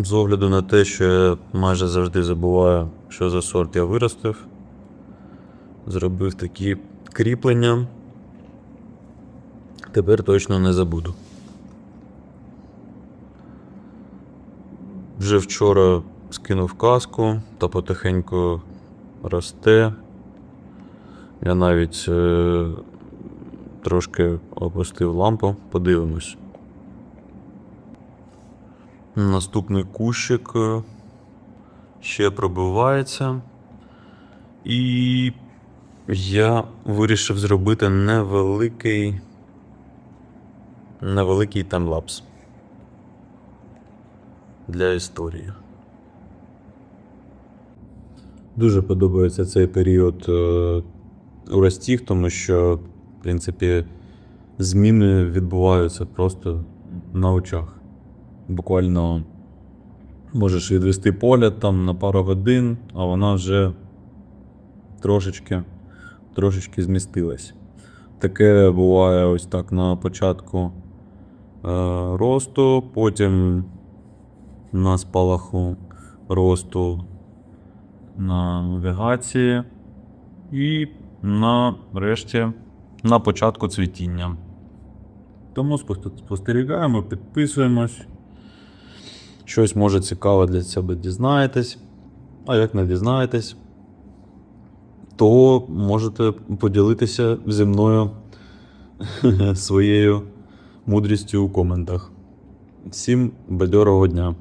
З огляду на те, що я майже завжди забуваю, що за сорт я виростив, зробив такі кріплення. Тепер точно не забуду. Вже вчора скинув каску та потихеньку росте. Я навіть е, трошки опустив лампу, подивимось. Наступний кущик е, ще пробивається. І я вирішив зробити невеликий. Невеликий таймлапс для історії. Дуже подобається цей період е, у ростів, тому що, в принципі, зміни відбуваються просто на очах. Буквально можеш відвести погляд там на пару годин, а вона вже трошечки, трошечки змістилась. Таке буває ось так на початку е, росту, потім на спалаху росту на навігації і нарешті на початку цвітіння. Тому спостерігаємо, підписуємось. Щось може цікаве для себе дізнаєтесь. А як не дізнаєтесь, то можете поділитися зі мною своєю мудрістю у коментах. Всім бадьорого дня!